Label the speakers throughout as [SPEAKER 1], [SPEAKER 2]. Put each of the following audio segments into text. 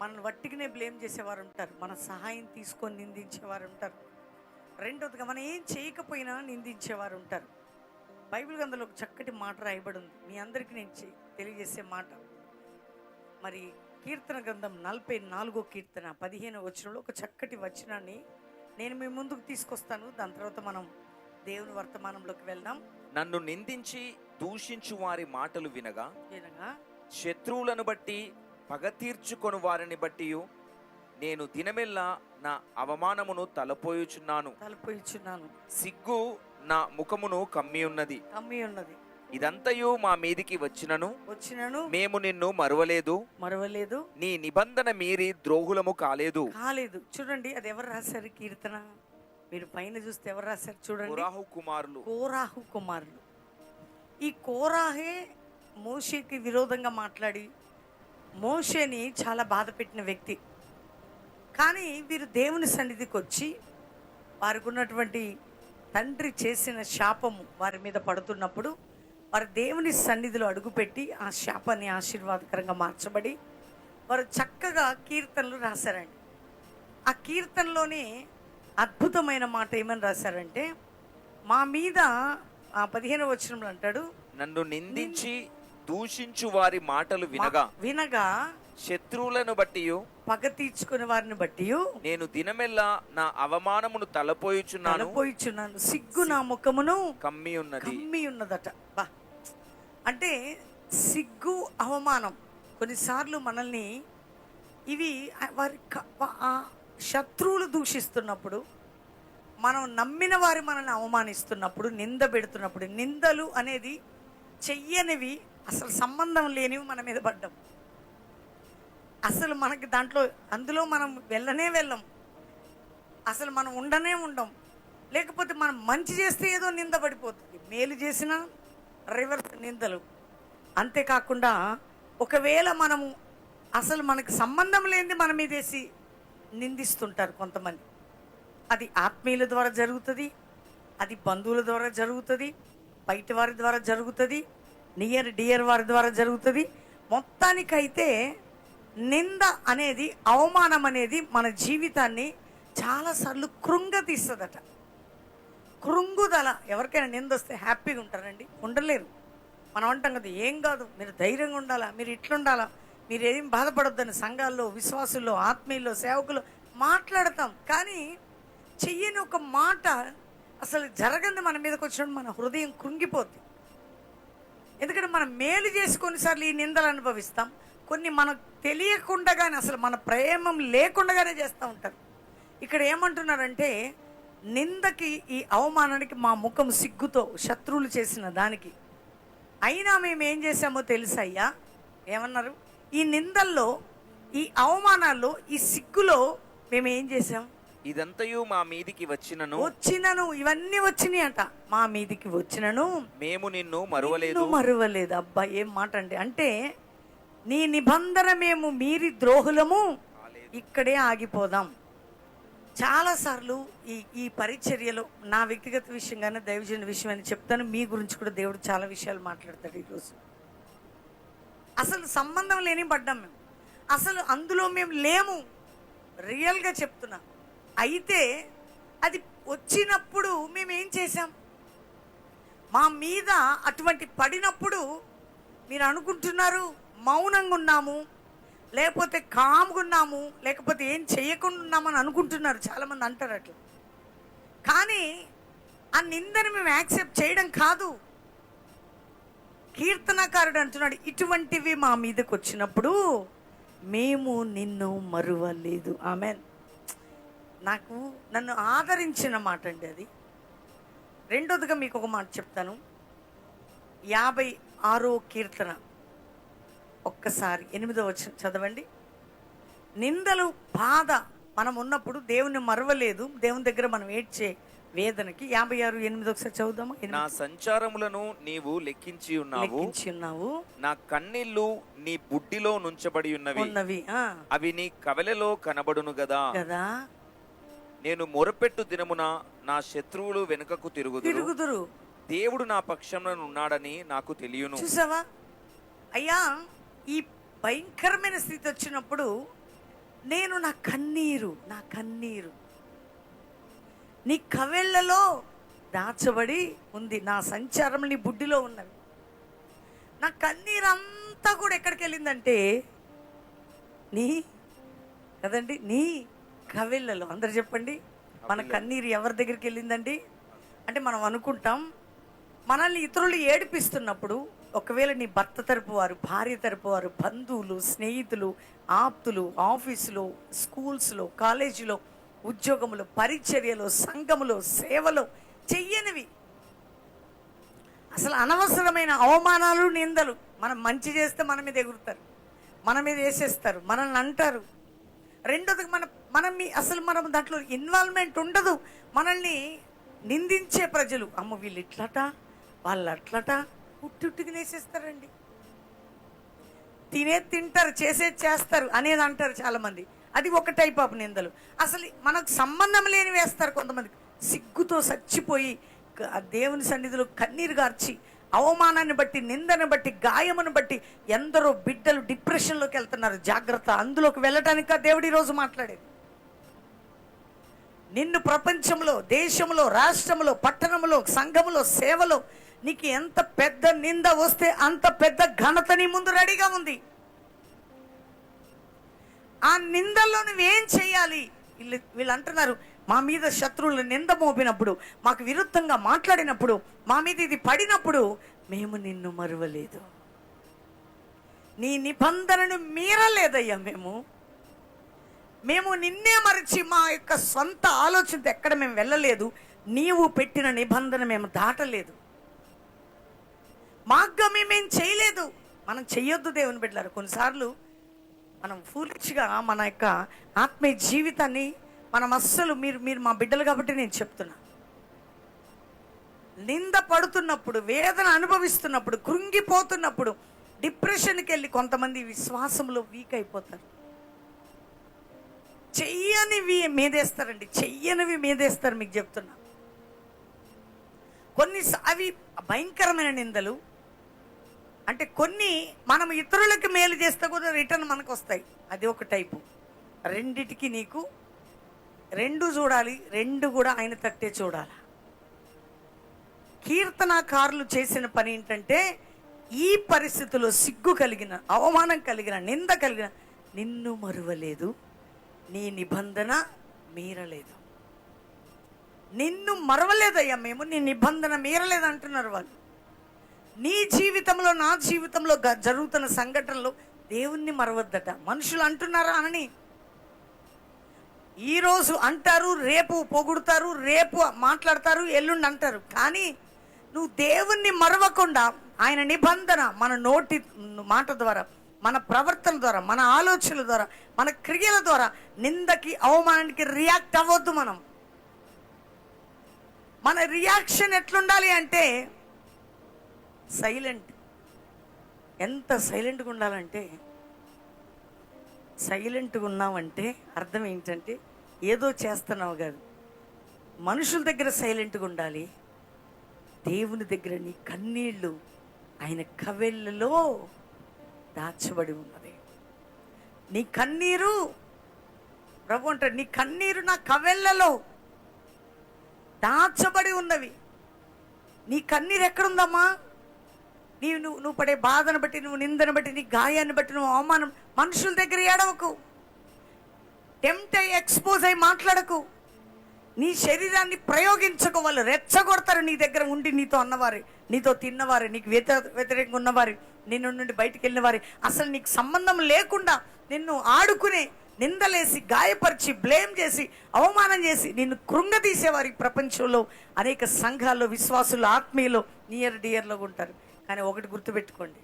[SPEAKER 1] మనల్ని వట్టిగానే బ్లేమ్ చేసేవారు ఉంటారు మన సహాయం తీసుకొని నిందించేవారు ఉంటారు రెండోదిగా మనం ఏం చేయకపోయినా నిందించేవారు ఉంటారు బైబిల్ గ్రంథంలో ఒక చక్కటి మాట రాయబడి ఉంది మీ అందరికీ నేను తెలియజేసే మాట. మరి కీర్తన గ్రంథం నలభై నాలుగో కీర్తన పదిహేను వచనంలో ఒక చక్కటి వచనాన్ని నేను మీ ముందుకు తీసుకొస్తాను. దాని తర్వాత మనం దేవుని వర్తమానంలోకి వెళ్దాం.
[SPEAKER 2] నన్ను నిందించి దూషించు వారి మాటలు వినగా
[SPEAKER 1] వినగా
[SPEAKER 2] శత్రువులను బట్టి పగ తీర్చుకొను వారిని బట్టి నేను దినమెల్లా నా అవమానమును తలపోయుచున్నాను.
[SPEAKER 1] తలపోయిచున్నాను.
[SPEAKER 2] సిగ్గు నా ముఖమును కమ్మి ఉన్నది
[SPEAKER 1] కమ్మి ఉన్నది
[SPEAKER 2] ఇదంతయు మా మీదికి వచ్చినను.
[SPEAKER 1] వచ్చినను.
[SPEAKER 2] మేము నిన్ను మరువలేదు.
[SPEAKER 1] మరవలేదు.
[SPEAKER 2] నీ నిబంధన మీరి ద్రోహులము కాలేదు.
[SPEAKER 1] కాలేదు. చూడండి అది ఎవరు రాశారు కీర్తన? మీరు పైన చూస్తే ఎవరు రాశారు చూడండి?
[SPEAKER 2] కురాహు కుమారులు.
[SPEAKER 1] కోరాహు కుమారులు. ఈ కోరాహే మోషేకి విరోధంగా మాట్లాడి మోషేని చాలా బాధ పెట్టిన వ్యక్తి. కానీ వీరు దేవుని సన్నిధికి వచ్చి వారికి ఉన్నటువంటి తండ్రి చేసిన శాపము వారి మీద పడుతున్నప్పుడు వారు దేవుని సన్నిధిలో అడుగుపెట్టి ఆ శాపాన్ని ఆశీర్వాదకరంగా మార్చబడి వారు చక్కగా కీర్తనలు రాశారండి. ఆ కీర్తనలోనే అద్భుతమైన మాట ఏమని రాశారంటే మా మీద ఆ పదిహేను వచనంలో అంటాడు
[SPEAKER 2] నన్ను నిందించి దూషించు వారి మాటలు వినగా
[SPEAKER 1] వినగా
[SPEAKER 2] శత్రువులను బట్టి
[SPEAKER 1] పగ తీర్చుకునే వారిని బట్టి
[SPEAKER 2] నేను దినమెల్లా నా అవమానమును తలపోయుచున్నాను
[SPEAKER 1] తలపోయిచున్నాను. సిగ్గు నా ముఖమును
[SPEAKER 2] కమ్మి ఉన్నది.
[SPEAKER 1] కమ్మి ఉన్నదట. బా. అంటే సిగ్గు అవమానం కొన్నిసార్లు మనల్ని ఇవి వారి శత్రువులు దూషిస్తున్నప్పుడు మనం నమ్మిన వారు మనల్ని అవమానిస్తున్నప్పుడు నింద పెడుతున్నప్పుడు నిందలు అనేది చెయ్యనివి అసలు సంబంధం లేనివి మన మీద పడ్డం. అసలు మనకి దాంట్లో అందులో మనం వెళ్ళనే వెళ్ళం. అసలు మనం ఉండనే ఉండం. లేకపోతే మనం మంచి చేస్తే ఏదో నింద పడిపోతుంది. మేలు చేసిన రివర్స్ నిందలు. అంతేకాకుండా ఒకవేళ మనము అసలు మనకు సంబంధం లేనిది మన మీదేసి నిందిస్తుంటారు కొంతమంది. అది ఆత్మీయుల ద్వారా జరుగుతుంది అది బంధువుల ద్వారా జరుగుతుంది బయట వారి ద్వారా జరుగుతుంది నియర్ డియర్ వారి ద్వారా జరుగుతుంది. మొత్తానికైతే నింద అనేది అవమానం అనేది మన జీవితాన్ని చాలాసార్లు కృంగతీస్తుందట కృంగుదల ఎవరికైనా నింద వస్తే హ్యాపీగా ఉంటారండి. ఉండలేరు. మనం అంటాం కదా ఏం కాదు మీరు ధైర్యంగా ఉండాలా మీరు ఇట్లుండాలా మీరు ఏం బాధపడొద్దని సంఘాల్లో విశ్వాసుల్లో ఆత్మీయుల్లో సేవకులు మాట్లాడతాం. కానీ చెయ్యని ఒక మాట అసలు జరగంది మన మీదకి వచ్చినప్పుడు మన హృదయం కృంగిపోద్ది. ఎందుకంటే మనం మేలు చేసి కొన్నిసార్లు ఈ నిందలు అనుభవిస్తాం. కొన్ని మనకు తెలియకుండానే అసలు మన ప్రేమం లేకుండానే చేస్తూ ఉంటారు. ఇక్కడ ఏమంటున్నారంటే నిందకి ఈ అవమానానికి మా ముఖం సిగ్గుతో శత్రువులు చేసిన దానికి. అయినా మేము ఏం చేసామో తెలుసయ్యా? ఏమన్నారు? ఈ నిందల్లో ఈ అవమానాల్లో ఈ సిగ్గులో మేము ఏం చేసాం
[SPEAKER 2] ఇదంతయు మా మీదికి వచ్చినను.
[SPEAKER 1] వచ్చినను ఇవన్నీ వచ్చినాయి అంట మా మీదికి వచ్చినను.
[SPEAKER 2] మేము నిన్ను మరువలేదు.
[SPEAKER 1] మరువలేదు. అబ్బా ఏం మాట అండి అంటే నీ నిబంధన మేము మీరి ద్రోహులము. ఇక్కడే ఆగిపోదాం. చాలాసార్లు ఈ ఈ పరిచర్యలో నా వ్యక్తిగత విషయంగానే దైవజన విషయం అని చెప్తాను. మీ గురించి కూడా దేవుడు చాలా విషయాలు మాట్లాడతాడు ఈరోజు. అసలు సంబంధం లేని పడ్డాం మేము. అసలు అందులో మేము లేము. రియల్గా చెప్తున్నా. అయితే అది వచ్చినప్పుడు మేమేం చేశాం? చేసాం మా మీద అటువంటి పడినప్పుడు మీరు అనుకుంటున్నారు మౌనంగా ఉన్నాము లేకపోతే కామ్గా ఉన్నాము లేకపోతే ఏం చేయకుండా ఉన్నామని అనుకుంటున్నారు చాలామంది అంటారు అట్లా. కానీ ఆ నిందని మేము యాక్సెప్ట్ చేయడం కాదు. కీర్తనకారుడు అంటున్నాడు ఇటువంటివి మా మీదకి వచ్చినప్పుడు మేము నిన్ను మరువలేదు. ఆమెన్. నాకు నన్ను ఆదరించిన మాట అండి అది. రెండోదిగా మీకు ఒక మాట చెప్తాను. యాభై ఆరో కీర్తన ఒక్కసారి ఎనిమిదో వచ్చిన చదవండి. నిందలు బాధ మనం ఉన్నప్పుడు దేవుని మరవలేదు. దేవుని దగ్గర మనం ఏడ్చే వేదనకి యాభై ఆరు ఎనిమిది ఒకసారి చదువుదామా?
[SPEAKER 2] నా సంచారములను నీవు లెక్కించి ఉన్నావు.
[SPEAKER 1] ఉన్నావు.
[SPEAKER 2] నా కన్నీళ్ళు నీ బుడ్డిలో నుంచబడి ఉన్నవి.
[SPEAKER 1] ఉన్నవి
[SPEAKER 2] అవి నీ కవలెలో కనబడును గదా.
[SPEAKER 1] కదా
[SPEAKER 2] నేను మొరపెట్టు దినమున నా శత్రువులు వెనుకకు తిరుగుదురు.
[SPEAKER 1] తిరుగుదురు.
[SPEAKER 2] దేవుడు నా పక్షంలో ఉన్నాడని నాకు తెలియను.
[SPEAKER 1] చూసావా? అయ్యా ఈ భయంకరమైన స్థితి వచ్చినప్పుడు నేను నా కన్నీరు నా కన్నీరు. నీ కవెళ్ళలో దాచబడి ఉంది నా సంచారం నీ బుడ్డిలో ఉన్నవి. నా కన్నీరు అంతా కూడా ఎక్కడికి వెళ్ళిందంటే నీ కదండి నీ కవెళ్ళలో అందరు చెప్పండి. మన కన్నీరు ఎవరి దగ్గరికి వెళ్ళిందండి? అంటే మనం అనుకుంటాం మనల్ని ఇతరులు ఏడిపిస్తున్నప్పుడు ఒకవేళ నీ భర్త తరపు వారు భార్య తరపు వారు బంధువులు స్నేహితులు ఆప్తులు ఆఫీసులో స్కూల్స్లో కాలేజీలో ఉద్యోగములో పరిచర్యలో సంఘములో సేవలో చెయ్యనివి. అసలు అనవసరమైన అవమానాలు నిందలు. మనం మంచి చేస్తే మన మీద ఎగురుతారు. మన మీద వేసేస్తారు. మనల్ని అంటారు. రెండోది మన మనం మీ- అసలు మనం దాంట్లో ఇన్వాల్వ్మెంట్ ఉండదు. మనల్ని నిందించే ప్రజలు. అమ్మ వీళ్ళు ఇట్లట వాళ్ళు అట్లట ఉట్టుట్టుకు వేసేస్తారండి తినే తింటారు చేసేది చేస్తారు అనేది అంటారు చాలామంది. అది ఒక టైప్ ఆఫ్ నిందలు. అసలు మనకు సంబంధం లేని వేస్తారు కొంతమంది. సిగ్గుతో చచ్చిపోయి దేవుని సన్నిధిలో కన్నీరు గార్చి అవమానాన్ని బట్టి నిందను బట్టి గాయమును బట్టి ఎందరో బిడ్డలు డిప్రెషన్లోకి వెళ్తున్నారు. జాగ్రత్త అందులోకి వెళ్ళటానిక దేవుడు ఈరోజు మాట్లాడేది? నిన్ను ప్రపంచంలో దేశంలో రాష్ట్రంలో పట్టణంలో సంఘములో సేవలో నీకు ఎంత పెద్ద నింద వస్తే అంత పెద్ద ఘనత నీ ముందు రెడీగా ఉంది. ఆ నిందల్లో నువ్వేం చేయాలి? వీళ్ళు వీళ్ళు అంటున్నారు మా మీద శత్రువులు నింద మోపినప్పుడు మాకు విరుద్ధంగా మాట్లాడినప్పుడు మా మీద ఇది పడినప్పుడు మేము నిన్ను మరువలేదు. నీ నిబంధనను మీరలేదయ్యా మేము. మేము నిన్నే మరచి మా యొక్క సొంత ఆలోచనతో ఎక్కడ మేము వెళ్ళలేదు. నీవు పెట్టిన నిబంధన మేము దాటలేదు. మాగ్గా మేమేం చేయలేదు. మనం చెయ్యొద్దు దేవుని బిడ్డలారు. కొన్నిసార్లు మనం ఫూలిచ్గా మన యొక్క ఆత్మీయ జీవితాన్ని మనం అస్సలు మీరు మీరు మా బిడ్డలు కాబట్టి నేను చెప్తున్నా. నింద పడుతున్నప్పుడు వేదన అనుభవిస్తున్నప్పుడు కృంగిపోతున్నప్పుడు డిప్రెషన్కి వెళ్ళి కొంతమంది విశ్వాసంలో వీక్ అయిపోతారు. చెయ్యనివి మీదేస్తారండి. చెయ్యనివి మీదేస్తారు మీకు చెప్తున్నా. కొన్ని అవి భయంకరమైన నిందలు. అంటే కొన్ని మనం ఇతరులకు మేలు చేస్తే కూడా రిటర్న్ మనకు వస్తాయి అది ఒక టైపు రెండిటికి నీకు రెండు చూడాలి రెండు కూడా ఆయన తట్టే చూడాలి? కీర్తనాకారులు చేసిన పని ఏంటంటే ఈ పరిస్థితిలో సిగ్గు కలిగిన అవమానం కలిగిన నింద కలిగిన నిన్ను మరువలేదు నీ నిబంధన మీరలేదు. నిన్ను మరవలేదయ్యా మేము నీ నిబంధన మీరలేదు అంటున్నారు వాళ్ళు. నీ జీవితంలో నా జీవితంలో గ- జరుగుతున్న సంఘటనలు దేవుణ్ణి మరవద్దట. మనుషులు అంటున్నారా అని ఈరోజు అంటారు రేపు పొగుడుతారు రేపు మాట్లాడతారు ఎల్లుండి అంటారు. కానీ నువ్వు దేవుణ్ణి మరవకుండా ఆయన నిబంధన మన నోటి మాట ద్వారా మన ప్రవర్తన ద్వారా మన ఆలోచనల ద్వారా మన క్రియల ద్వారా నిందకి అవమానానికి రియాక్ట్ అవ్వద్దు మనం. మన రియాక్షన్ ఎట్లుండాలి అంటే సైలెంట్ ఎంత సైలెంట్గా ఉండాలంటే సైలెంట్గా ఉన్నామంటే అర్థం ఏంటంటే ఏదో చేస్తున్నావు కాదు మనుషుల దగ్గర సైలెంట్గా ఉండాలి. దేవుని దగ్గర నీ కన్నీళ్ళు ఆయన కవెళ్ళలో దాచబడి ఉన్నది. నీ కన్నీరు ప్రభు అంటాడు నీ కన్నీరు నా కవెళ్ళలో దాచబడి ఉన్నవి. నీ కన్నీరు ఎక్కడుందమ్మా? నీవు నువ్వు నువ్వు పడే బాధను బట్టి నువ్వు నిందను బట్టి నీ గాయాన్ని బట్టి నువ్వు అవమానం మనుషుల దగ్గర ఏడవకు. టెంప్ట్ అయ్యి ఎక్స్పోజ్ అయి మాట్లాడకు. నీ శరీరాన్ని ప్రయోగించకు వాళ్ళు రెచ్చగొడతారు నీ దగ్గర ఉండి నీతో అన్నవారు నీతో తిన్నవారు నీకు వ్యత వ్యతిరేకంగా ఉన్నవారు నిన్ను నుండి బయటికి వెళ్ళినవారు. అసలు నీకు సంబంధం లేకుండా నిన్ను ఆడుకునే నిందలేసి గాయపరిచి బ్లేమ్ చేసి అవమానం చేసి నిన్ను కృంగతీసేవారు ఈ ప్రపంచంలో అనేక సంఘాల్లో విశ్వాసులు ఆత్మీయులు నియర్ డియర్లో ఉంటారు. కానీ ఒకటి గుర్తుపెట్టుకోండి.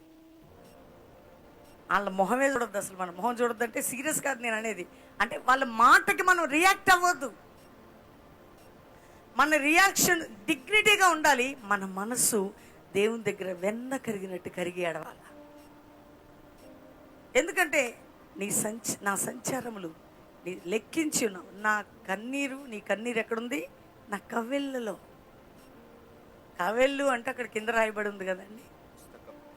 [SPEAKER 1] వాళ్ళ మొహమే చూడొద్దు అసలు మన మొహం చూడొద్దు అంటే సీరియస్ కాదు నేను అనేది. అంటే వాళ్ళ మాటకి మనం రియాక్ట్ అవ్వద్దు. మన రియాక్షన్ డిగ్నిటీగా ఉండాలి. మన మనసు దేవుని దగ్గర వెన్న కరిగినట్టు కరిగి ఏడవాలి. ఎందుకంటే నీ సంచ నా సంచారములు నీ లెక్కించి నా కన్నీరు నీ కన్నీరు ఎక్కడుంది? నా కవెళ్ళలో కవెళ్ళు అంటే అక్కడ కింద రాయబడి ఉంది కదండి.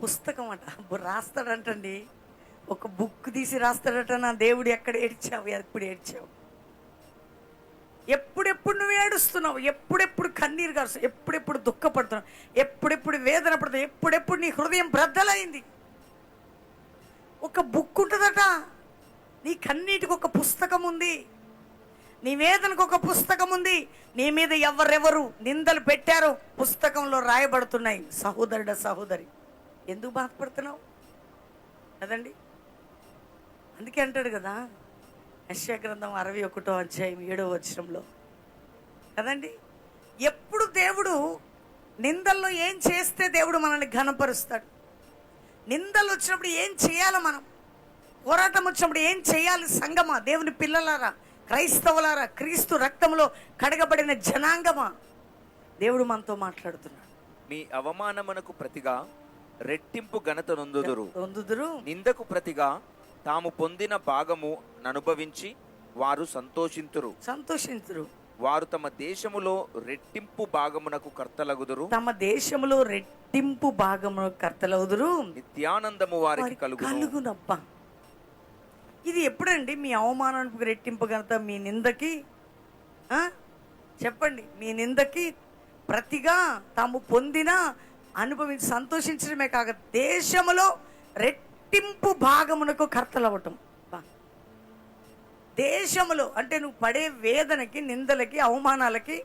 [SPEAKER 1] పుస్తకం. అంట. రాస్తాడంటండి. ఒక బుక్ తీసి రాస్తాడట నా దేవుడు ఎక్కడ ఏడ్చావు? ఎప్పుడు ఏడ్చావు? ఎప్పుడెప్పుడు నువ్వు ఏడుస్తున్నావు? ఎప్పుడెప్పుడు కన్నీరు కారుస్తావు ఎప్పుడెప్పుడు దుఃఖపడుతున్నావు? ఎప్పుడెప్పుడు వేదన పడుతున్నావు? ఎప్పుడెప్పుడు నీ హృదయం బ్రద్దలైంది? ఒక బుక్ ఉంటుందట. నీ కన్నీటికి ఒక పుస్తకం ఉంది. నీ వేదనకు ఒక పుస్తకం ఉంది. నీ మీద ఎవరెవరు నిందలు పెట్టారో పుస్తకంలో రాయబడుతున్నాయి. సహోదరుడ సహోదరి ఎందుకు బాధపడుతున్నావు? కదండి? అందుకే అంటాడు కదా యశ్యా గ్రంథం అరవై ఒకటో అధ్యాయం ఏడో వచనంలో. కదండి? ఎప్పుడు దేవుడు నిందల్లో ఏం చేస్తే దేవుడు మనల్ని ఘనపరుస్తాడు? నిందలు వచ్చినప్పుడు ఏం చేయాలి మనం? పోరాటం వచ్చినప్పుడు ఏం చేయాలి సంగమా? దేవుని పిల్లలారా క్రైస్తవులారా క్రీస్తు రక్తంలో కడగబడిన జనాంగమా? దేవుడు మనతో మాట్లాడుతున్నాడు.
[SPEAKER 2] మీ అవమానమునకు ప్రతిగా రెట్టింపు ఘనత నొందుదురు.
[SPEAKER 1] పొందుదురు
[SPEAKER 2] నిందకు ప్రతిగా తాము పొందిన భాగము అనుభవించి వారు సంతోషింతురు.
[SPEAKER 1] సంతోషించురు
[SPEAKER 2] వారు తమ దేశములో రెట్టింపు భాగమునకు కర్తలగుదురు.
[SPEAKER 1] తమ దేశంలో రెట్టింపు భాగము కర్తలవుదురు
[SPEAKER 2] నిత్యానందము వారికి కలుగును.
[SPEAKER 1] కలుగునబ్బా ఇది ఎప్పుడండి మీ అవమానానికి రెట్టింపు ఘనత మీ నిందకి? చెప్పండి మీ నిందకి ప్రతిగా తాము పొందిన అనుభవించి సంతోషించడమే కాక దేశములో రెట్టింపు భాగమునకు కర్తలవటం దేశములో అంటే నువ్వు పడే వేదనకి నిందలకి అవమానాలకి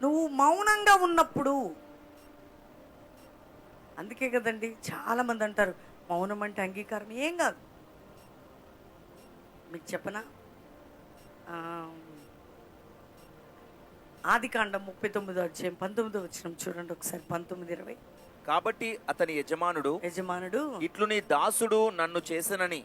[SPEAKER 1] నువ్వు మౌనంగా ఉన్నప్పుడు అందుకే కదండి చాలా మంది అంటారు మౌనం అంటే అంగీకారం ఏం కాదు. మీకు చెప్పనా? ఆదికాండం ముప్పై తొమ్మిదో అధ్యాయం పంతొమ్మిదో వచ్చిన చూడండి ఒకసారి పంతొమ్మిది ఇరవై.
[SPEAKER 2] కాబట్టి అతని యజమానుడు
[SPEAKER 1] యజమానుడు
[SPEAKER 2] ఇట్లు నీ దాసుడు నన్ను చేసనని.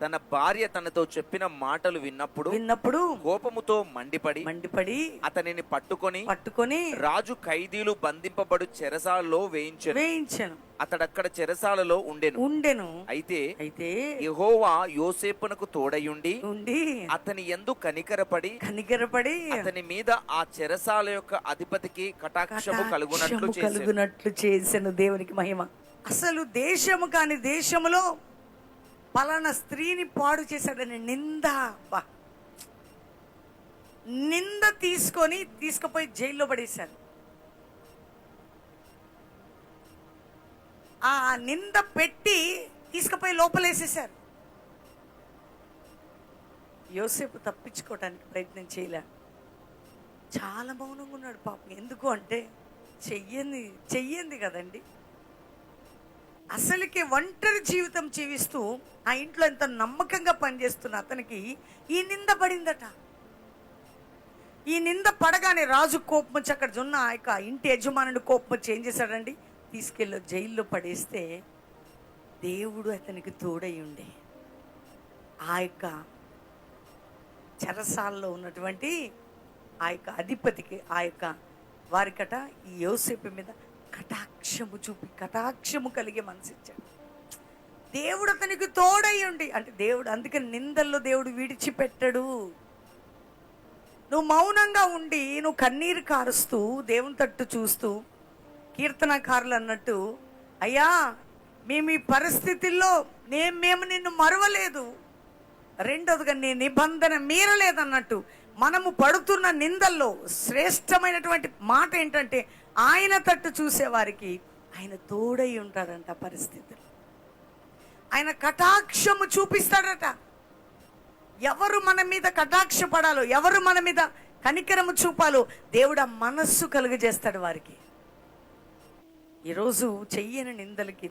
[SPEAKER 2] తన భార్య తనతో చెప్పిన మాటలు విన్నప్పుడు
[SPEAKER 1] విన్నప్పుడు
[SPEAKER 2] కోపముతో మండిపడి
[SPEAKER 1] మండిపడి
[SPEAKER 2] అతనిని పట్టుకొని
[SPEAKER 1] పట్టుకొని
[SPEAKER 2] రాజు ఖైదీలు బంధింపబడు చెరసాలలో వేయించెను.
[SPEAKER 1] వేయించాను.
[SPEAKER 2] అతడక్కడ చెరసాలలో ఉండెను.
[SPEAKER 1] ఉండెను.
[SPEAKER 2] అయితే
[SPEAKER 1] అయితే
[SPEAKER 2] యెహోవా యోసేపునకు తోడయుండి
[SPEAKER 1] ఉండి
[SPEAKER 2] అతని ఎందు కనికరపడి
[SPEAKER 1] కనికరపడి
[SPEAKER 2] అతని మీద ఆ చెరసాల యొక్క అధిపతికి కటాక్షము కలుగునట్లు
[SPEAKER 1] కలుగునట్లు చేసిన దేవునికి మహిమ. అసలు దేశము కాని దేశములో పలానా స్త్రీని పాడు చేశాడని నింద బా నింద తీసుకొని తీసుకుపోయి జైల్లో పడేశారు. ఆ నింద పెట్టి తీసుకుపోయి లోపలేసేశారు. యోసేపు తప్పించుకోవడానికి ప్రయత్నం చేయలే. చాలా మౌనంగా ఉన్నాడు పాపం. ఎందుకు అంటే చెయ్యంది చెయ్యంది కదండి. అసలుకి ఒంటరి జీవితం జీవిస్తూ ఆ ఇంట్లో ఎంత నమ్మకంగా పనిచేస్తున్న అతనికి ఈ నింద పడిందట. ఈ నింద పడగానే రాజు కోపం వచ్చి అక్కడ ఉన్న ఆ యొక్క ఇంటి యజమానుడి కోపం వచ్చి ఏం చేశాడండి? తీసుకెళ్ళి జైల్లో పడేస్తే దేవుడు అతనికి తోడై ఉండే. ఆ యొక్క చెరసాల్లో ఉన్నటువంటి ఆ యొక్క అధిపతికి ఆ యొక్క వారికట ఈ యోసేపు మీద కటాక్షము చూపి కటాక్షము కలిగే మనసిచ్చాడు. దేవుడు అతనికి తోడై ఉండి అంటే దేవుడు అందుకని నిందల్లో దేవుడు విడిచిపెట్టడు. నువ్వు మౌనంగా ఉండి నువ్వు కన్నీరు కారుస్తూ దేవుని తట్టు చూస్తూ కీర్తనకారులు అన్నట్టు అయ్యా మేము ఈ పరిస్థితుల్లో నేను మేము నిన్ను మరవలేదు. రెండోదిగా నీ నిబంధన మీరలేదన్నట్టు మనము పడుతున్న నిందల్లో శ్రేష్టమైనటువంటి మాట ఏంటంటే ఆయన తట్టు చూసేవారికి ఆయన తోడై ఉంటాడంట పరిస్థితులు. ఆయన కటాక్షము చూపిస్తాడట. ఎవరు మన మీద కటాక్ష పడాలో ఎవరు మన మీద కనికరము చూపాలో దేవుడు ఆ మనస్సు కలుగజేస్తాడు వారికి. ఈరోజు చెయ్యని నిందలకి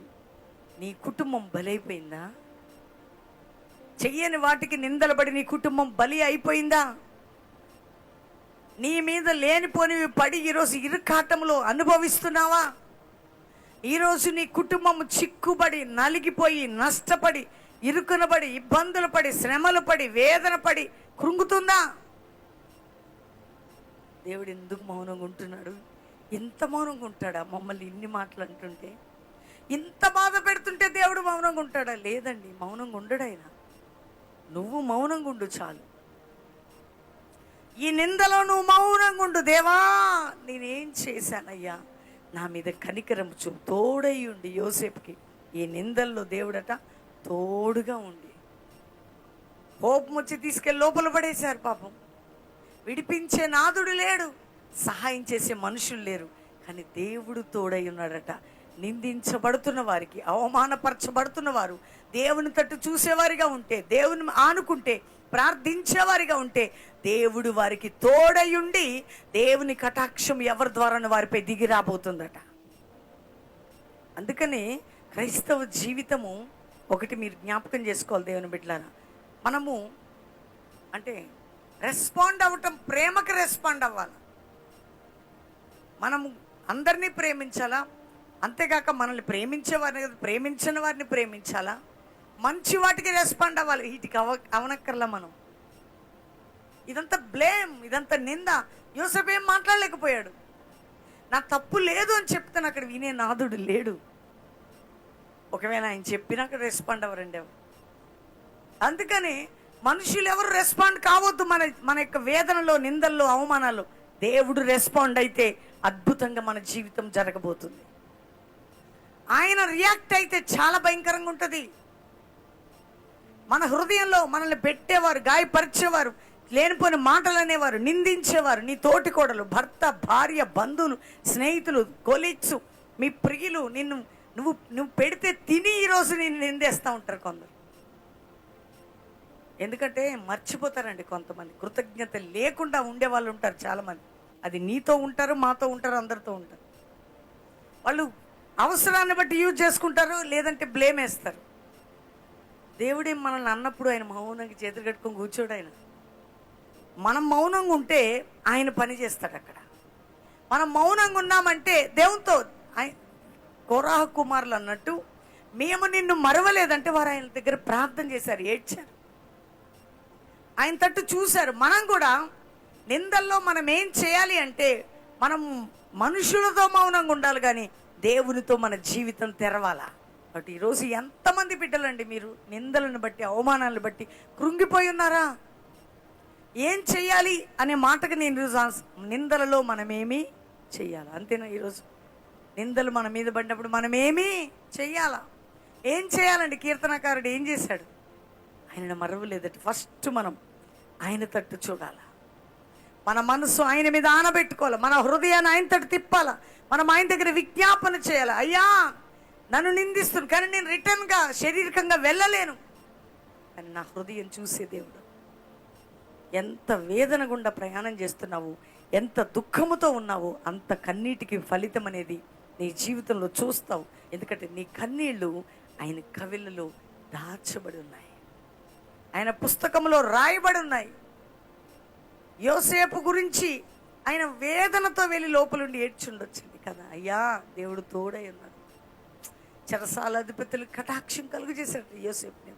[SPEAKER 1] నీ కుటుంబం బలైపోయిందా? చెయ్యని వాటికి నిందలబడి నీ కుటుంబం బలి అయిపోయిందా? నీ మీద లేనిపోనివి పడి ఈరోజు ఇరుకాటంలో అనుభవిస్తున్నావా? ఈరోజు నీ కుటుంబం చిక్కుబడి నలిగిపోయి నష్టపడి ఇరుకునబడి ఇబ్బందులు పడి శ్రమలు పడి వేదన పడి కృంగుతుందా? దేవుడు ఎందుకు మౌనంగా ఉంటున్నాడు? ఎంత మౌనంగా ఉంటాడా మమ్మల్ని ఇన్ని మాటలు అంటుంటే? ఇంత బాధ పెడుతుంటే దేవుడు మౌనంగా ఉంటాడా? లేదండి మౌనంగా ఉండడు నువ్వు మౌనంగా ఉండు చాలు. ఈ నిందలో నువ్వు మౌనంగా ఉండు. దేవా నేనేం చేశానయ్యా? నా మీద కనికరం చూ తోడై ఉండి యోసేపుకి. ఈ నిందల్లో దేవుడట తోడుగా ఉండి. కోపం వచ్చి తీసుకెళ్ళి లోపల పడేశారు పాపం. విడిపించే నాదుడు లేడు. సహాయం చేసే మనుషులు లేరు. కానీ దేవుడు తోడై ఉన్నాడట. నిందించబడుతున్న వారికి అవమానపరచబడుతున్న వారు దేవుని తట్టు చూసేవారిగా ఉంటే దేవుని ఆనుకుంటే ప్రార్థించేవారిగా ఉంటే దేవుడు వారికి తోడయుండి దేవుని కటాక్షం ఎవరి ద్వారా వారిపై దిగి రాబోతుందట. అందుకని క్రైస్తవ జీవితము ఒకటి మీరు జ్ఞాపకం చేసుకోవాలి దేవుని బిడ్డలారా. మనము అంటే రెస్పాండ్ అవ్వటం ప్రేమకు రెస్పాండ్ అవ్వాలి. మనము అందరినీ ప్రేమించాలా? అంతేకాక మనల్ని ప్రేమించే వారిని కాదు, ప్రేమించని వారిని ప్రేమించాలా? మంచి వాటికి రెస్పాండ్ అవ్వాలి. వీటికి అవ అవనక్కర్లా మనం. ఇదంతా బ్లేమ్ ఇదంతా నింద. యూసఫ్ ఏం మాట్లాడలేకపోయాడు. నా తప్పు లేదు అని చెప్తాను అక్కడ వినే నాదుడు లేడు. ఒకవేళ ఆయన చెప్పినాక రెస్పాండ్ అవ్వరండి అందుకని మనుషులు ఎవరు రెస్పాండ్ కావద్దు మన మన యొక్క వేదనలో నిందల్లో అవమానాలు దేవుడు రెస్పాండ్ అయితే అద్భుతంగా మన జీవితం జరగబోతుంది. ఆయన రియాక్ట్ అయితే చాలా భయంకరంగా ఉంటుంది. మన హృదయంలో మనల్ని పెట్టేవారు గాయపరిచేవారు లేనిపోయిన మాటలు అనేవారు నిందించేవారు నీ తోటికోడలు భర్త భార్య బంధువులు స్నేహితులు కొలిచ్చు మీ ప్రియులు నిన్ను నువ్వు నువ్వు పెడితే తిని ఈరోజు నేను నిందేస్తూ ఉంటారు కొందరు. ఎందుకంటే మర్చిపోతారండి కొంతమంది. కృతజ్ఞత లేకుండా ఉండే వాళ్ళు ఉంటారు చాలామంది. అది నీతో ఉంటారు మాతో ఉంటారు అందరితో ఉంటారు. వాళ్ళు అవసరాన్ని బట్టి యూజ్ చేసుకుంటారు లేదంటే బ్లేమ్ వేస్తారు. దేవుడే మనల్ని అన్నప్పుడు ఆయన మౌనంగా చేతులు కట్టుకొని కూర్చోడు ఆయన. మనం మౌనంగా ఉంటే ఆయన పని చేస్తాడు అక్కడ. మనం మౌనంగా ఉన్నామంటే దేవునితో ఆయన కోరాహ కుమారులు అన్నట్టు మేము నిన్ను మరవలేదంటే వారు ఆయన దగ్గర ప్రార్థన చేశారు ఏడ్చారు. ఆయన తట్టు చూశారు. మనం కూడా నిందల్లో మనం ఏం చేయాలి అంటే మనం మనుషులతో మౌనంగా ఉండాలి కానీ దేవునితో మన జీవితం తెరవాలా? బట్ ఈరోజు ఎంతమంది బిడ్డలండి మీరు? నిందలను బట్టి అవమానాలను బట్టి కృంగిపోయి ఉన్నారా? ఏం చెయ్యాలి అనే మాటకు నేను ఈరోజు నిందలలో మనమేమి చెయ్యాలి? అంతేనా ఈరోజు నిందలు మన మీద పడినప్పుడు మనమేమి చెయ్యాలా? ఏం చేయాలండి కీర్తనకారుడు ఏం చేశాడు? ఆయనను మరవలేదట. ఫస్ట్ మనం ఆయన తట్టు చూడాలా? మన మనసు ఆయన మీద ఆనబెట్టుకోవాలి మన హృదయాన్ని ఆయన తిప్పాల? మనం ఆయన దగ్గర విజ్ఞాపన చేయాలి? అయ్యా నన్ను నిందిస్తుంది కానీ నేను రిటర్న్గా శారీరకంగా వెళ్ళలేను. అని నా హృదయం చూసే దేవుడు. ఎంత వేదన గుండా ప్రయాణం చేస్తున్నావు? ఎంత దుఃఖముతో ఉన్నావో? అంత కన్నీటికి ఫలితం అనేది నీ జీవితంలో చూస్తావు. ఎందుకంటే నీ కన్నీళ్ళు ఆయన కవిలలో దాచబడి ఉన్నాయి. ఆయన పుస్తకంలో రాయబడి ఉన్నాయి. యోసేపు గురించి ఆయన వేదనతో వెళ్ళి లోపలుండి ఏడ్చుండొచ్చింది కదా. అయ్యా దేవుడు తోడై ఉన్నాడు. చెరసాల అధిపతులు కటాక్షం కలుగు చేశాడు యోసేపుని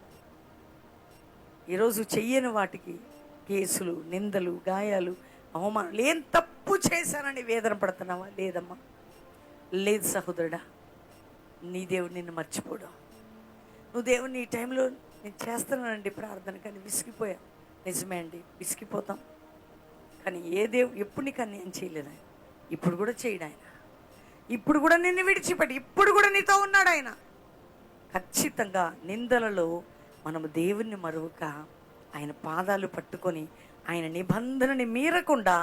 [SPEAKER 1] ఈరోజు చెయ్యని వాటికి కేసులు నిందలు గాయాలు అవమానాలు ఏం తప్పు చేశానని వేదన పడుతున్నావా? లేదమ్మా. లేదు సహోదరుడా నీ దేవుడు నిన్ను మర్చిపోవడం నువ్వు దేవుడిని ఈ టైంలో నేను చేస్తున్నానండి ప్రార్థన కానీ విసిగిపోయా. నిజమే అండి విసిగిపోతాం. కానీ ఏ దేవు ఎప్పుడు నీకు అన్యాయం చేయలేదు ఆయన? ఇప్పుడు కూడా చేయడు ఆయన. ఇప్పుడు కూడా నిన్ను విడిచిపెట్టి ఇప్పుడు కూడా నీతో ఉన్నాడు ఆయన. ఖచ్చితంగా నిందలలో మనము దేవుణ్ణి మరువక ఆయన పాదాలు పట్టుకొని ఆయన నిబంధనని మీరకుండా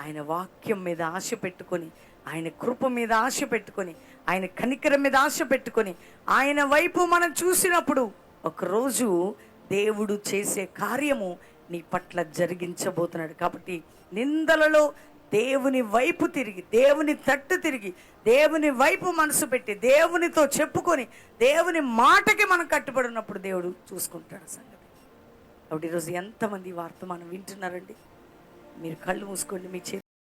[SPEAKER 1] ఆయన వాక్యం మీద ఆశ పెట్టుకొని ఆయన కృప మీద ఆశ పెట్టుకొని ఆయన కనికరం మీద ఆశ పెట్టుకొని ఆయన వైపు మనం చూసినప్పుడు ఒకరోజు దేవుడు చేసే కార్యము నీ పట్ల జరిగించబోతున్నాడు. కాబట్టి నిందలలో దేవుని వైపు తిరిగి దేవుని తట్టు తిరిగి దేవుని వైపు మనసు పెట్టి దేవునితో చెప్పుకొని దేవుని మాటకి మనం కట్టుబడి ఉన్నప్పుడు దేవుడు చూసుకుంటాడు సంగతి. కాబట్టి ఈరోజు ఎంతమంది వార్త మనం వింటున్నారండి? మీరు కళ్ళు మూసుకోండి మీ చేతులు